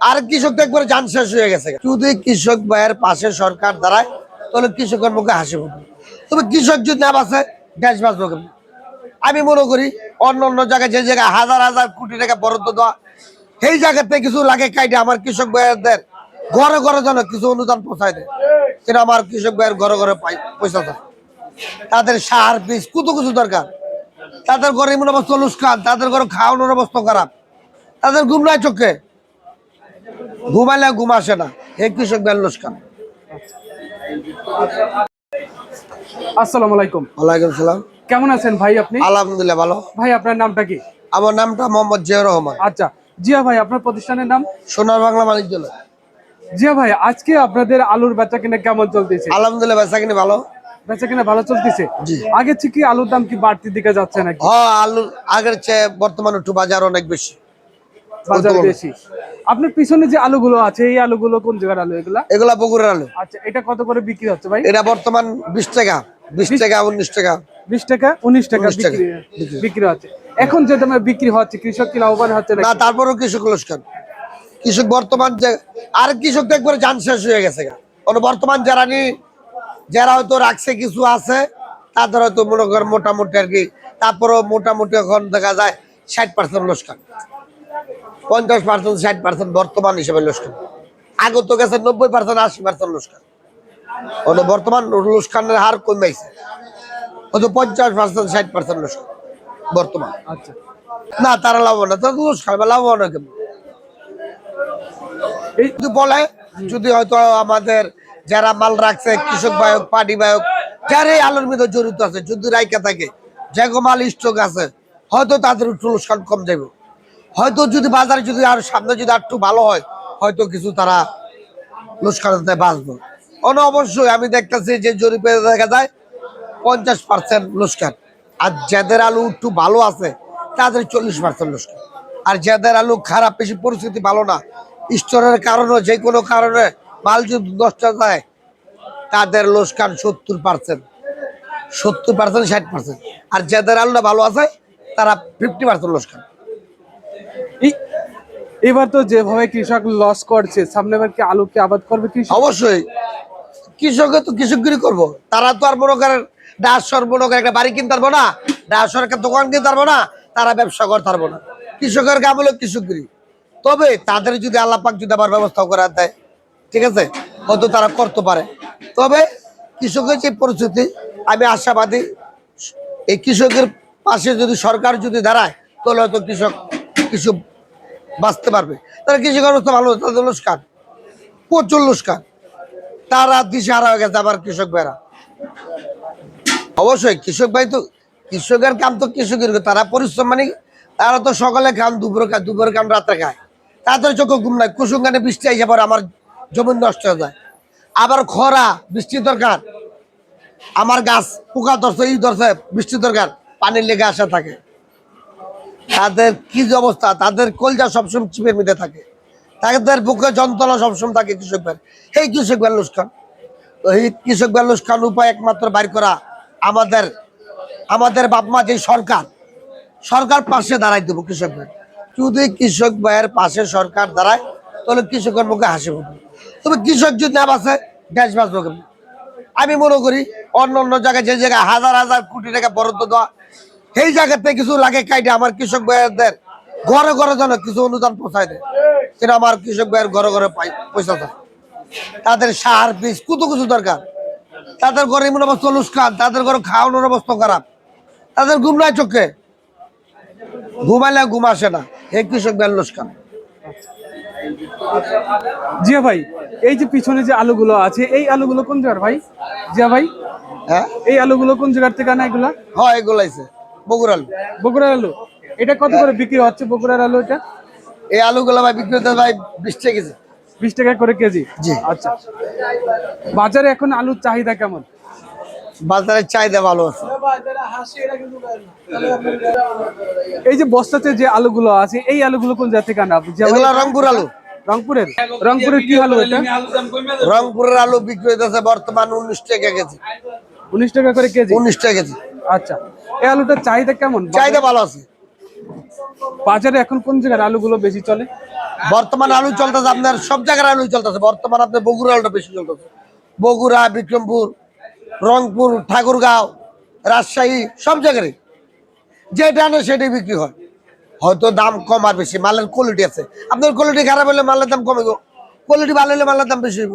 আর কৃষক তো একবারে যান শেষ হয়ে গেছে। যদি কৃষক ভাইয়ের পাশে সরকার দাঁড়ায়, তাহলে কৃষকের মুখে হাসি ফুটবে। তবে কৃষক যদি না বাঁচে, দেশ বাঁচবে? আমি মনে করি, অন্য অন্য জায়গায় যে জায়গায় হাজার হাজার কোটি টাকা বরাদ্দ দেওয়া, সেই জায়গাতে কিছু লাগে কাইটে, আমার কৃষক ভাইয়ের ঘরে ঘরে যেন কিছু অনুদান পৌঁছায় দেয়। সেটা আমার কৃষক ভাইয়ের ঘরে ঘরে পয়সা দেয় তাদের সার, বীজ, কত কিছু দরকার। তাদের ঘরে এমন অবস্থা লুস্কান, তাদের ঘরে খাওয়ানোর অবস্থা খারাপ। তাদের ঘুম চোখে। ঘুমাইলে ঘুম আসে না। হে কৃষক ভাইয়ের লুস্কান আসসালামু আলাইকুম। ওয়ালাইকুম সালাম। কেমন আছেন ভাই আপনি? আলহামদুলিল্লাহ ভালো। ভাই আপনার নামটা কি? আমার নামটা মোহাম্মদ জিয়া রহমান। আচ্ছা জিয়া ভাই আপনার প্রতিষ্ঠানের নাম? সোনার বাংলা বাণিজ্যালয় জিয়া ভাই আজকে আপনাদের আলুর বেচা কিনা কেমন চলতেছে? আলহামদুলিল্লাহ বেচা কিনি ভালো। বেচা কিনা ভালো চলতেছে? জি। আগে থেকে আলুর দাম কি বাড়তির দিকে যাচ্ছে নাকি? হ আলু আগের চেয়ে বর্তমানে একটু বাজার অনেক বেশি। বাজার। বেশি। আপনার পিছনে যে আলুগুলো আছে এই আলুগুলো কোন জায়গার আলু এগুলা? এগুলা বগুড়ার আলু। আচ্ছা এটা কত করে বিক্রি হচ্ছে ভাই? এটা বর্তমান বিশ টাকা বিশ টাকা উনিশ টাকা। বিশ টাকা উনিশ টাকা 19 টাকা বিক্রি হচ্ছে। এখন যে দামে বিক্রি হচ্ছে কৃষক কি লাভবান হচ্ছে না তারপরেও কৃষক লস্কার কৃষক বর্তমান যে আর কৃষক তো একবারে যান শেষ হয়ে গেছে। বর্তমান যারা নি যারা হয়তো রাখছে কিছু আছে তাদের হয়তো মনে করেন মোটামুটি আর কি তারপরেও মোটামুটি এখন দেখা যায় ষাট পার্সেন্ট লস্কান পঞ্চাশ পার্সেন্ট ষাট পার্সেন্ট বর্তমান হিসেবে লস্কান। আগে তো গেছে নব্বই পার্সেন্ট আশি পার্সেন্ট লস্কান। ওটা বর্তমান লস্কানের হার কমেছে। হয়তো পঞ্চাশ পার্সেন্ট ষাট পার্সেন্ট লস্কান বর্তমান। আচ্ছা। না তারা লাভবান না। তারা লস্কান বা লাভবান কেমন? এই বলে যদি হয়তো আমাদের যারা মাল রাখছে কৃষক বায়ক পাটি বায়ক যারা এই আলোর মধ্যে জড়িত আছে যদি রাইকা থাকে যে মাল স্টক আছে হয়তো তাদের একটু লোকসান কম যাবে হয়তো যদি বাজারে যদি আর সামনে যদি আর একটু ভালো হয়, হয়তো কিছু তারা লোকসানতে বাঁচবে। অন অবশ্যই আমি দেখতেছি যে জরিপে দেখা যায় পঞ্চাশ পার্সেন্ট লোকসান আর যাদের আলু একটু ভালো আছে, তাদের চল্লিশ পার্সেন্ট লোকসান আর যাদের আলু খারাপ, বেশি পরিস্থিতি ভালো না, স্টোরের কারণে, যে কোনো কারণে মাল যদি নষ্ট যায়, তাদের লোকসান সত্তর পার্সেন্ট সত্তর পার্সেন্ট ষাট পার্সেন্ট আর যাদের আলুটা ভালো আছে, তারা ফিফটি পার্সেন্ট এই- এবার তো যেভাবে কৃষক লস করছে, সামনে বার কি আলু কি আবাদ করবে কৃষক? অবশ্যই। কৃষকে তো কৃষকগিরি করব। তারা তো আর মনে করেন, ডাসর মনে করেন একটা বাড়ি কিনতে পারব না, ডাসর একটা দোকান কিনতে পারব না, তারা ব্যবসা করতে পারব না। কৃষকের কাম হলো কৃষকগিরি। তবে তাদের যদি আল্লাপাক যদি আবার ব্যবস্থা করা দেয়, ঠিক আছে? হয়তো তারা করতে পারে। তবে কৃষকের যে পরিস্থিতি, আমি আশাবাদী, এই কৃষকের পাশে যদি সরকার যদি দাঁড়ায়, তাহলে হয়তো কৃষক কিছু বাঁচতে পারবে। তারা কৃষি অবস্থা ভালো, তাদের লোসকান প্রচুর লোসকান তারা দিশে হারা হয়ে গেছে আবার কৃষক ভাইরা। অবশ্যই কৃষক ভাই তো কৃষকের কাম তো কৃষকের তারা পরিশ্রম মানে তারা তো সকালে খান দুপুরে খায়, দুপুরে খান রাত্রে খায়। তাদের চোখে ঘুম নাই। কুসুম গানে বৃষ্টি আইসে পরে আমার জমি নষ্ট হয়ে যায়। আবার খরা বৃষ্টি দরকার। আমার গাছ পোকা ধরছে এই ধরছে বৃষ্টি দরকার। পানির লেগে আসা থাকে। তাদের কি অবস্থা? তাদের কলজা সবসময় চিপের মধ্যে থাকে। তাদের বুকে যন্ত্রণা সবসময় থাকে কৃষকদের। এই কৃষক বেলুস খান। এই কৃষক বেলুস খান উপায় একমাত্র বাইর করা আমাদের আমাদের বাপমা যে সরকার সরকার পাশে দাঁড়াই দেবো কৃষক ভাই যদি কৃষক ভাইয়ের পাশে সরকার দাঁড়ায়, তাহলে কৃষকের মুখে হাসি ফুটবে। তবে কৃষক যদি না বাঁচে, দেশ বাঁচবে? আমি মনে করি অন্য অন্য জায়গায় যে জায়গায় হাজার হাজার কোটি টাকা বরাদ্দ দেওয়া সেই জায়গাতে কিছু লাগে কাইটে আমার কৃষক ভাইয়ের ঘরে ঘরে যেন কিছু অনুদান পৌঁছায় দেয়। সেটা আমার কৃষক ভাইয়ের ঘরে ঘরে পয়সা দেয় তাদের সার বীজ কত কিছু দরকার। তাদের ঘরে এমন অবস্থা লুস্কান তাদের ঘরে খাওয়ানোর অবস্থা খারাপ। তাদের ঘুম নাই চোখে। ঘুমাইলে ঘুম আসে না। হে কৃষক ভাইয়ের লুস্কান। জিয়া ভাই এই যে পিছনে যে আলুগুলো আছে এই আলুগুলো কোন জায়গার ভাই? জিয়া ভাই? হ্যাঁ? এই আলুগুলো কোন জায়গার থেকে আনা এগুলা? হয় এগুলাইছে বগুড়াল বগুড়ার আলু। এটা কত করে বিক্রি হচ্ছে বগুড়ার আলু এটা? এই আলুগুলো ভাই বিক্রি হতে ভাই বিশ টাকা কেজি। বিশ টাকা করে কেজি? জি। আচ্ছা। বাজারে এখন আলুর চাহিদা কেমন? বাজারের চাহিদা ভালো আছে। এই যে বস্তাতে যে আলুগুলো আছে এই আলুগুলো কোন জিয়া ভাই? এগুলা রংপুর আলু। রংপুরের? রংপুরের কি আলু এটা? রংপুরের আলু বিক্রি হইতেছে বর্তমান উনিশ টাকা কেজি। উনিশ টাকা করে কেজি। উনিশ টাকা কেজি। আচ্ছা এই আলুটার চাহিদা কেমন? চাহিদা ভালো আছে। বাজারে এখন কোন জায়গার আলুগুলো বেশি চলে? বর্তমানে আলু চলতেছে আপনার সব জায়গায় আলু চলতেছে। বর্তমানে আপনার বগুড়া আলুটা বেশি চলতেছে। বগুড়া বিক্রমপুর রংপুর ঠাকুরগাঁও রাজশাহী সব জায়গায় যেটা আনে সেটাই বিক্রি হয়। হয়তো দাম কম আর বেশি মালের কোয়ালিটি আছে। আপনার কোয়ালিটি খারাপ হলে মালের দাম কমে গো। কোয়ালিটি ভালো হলে মালের দাম বেশি হইব।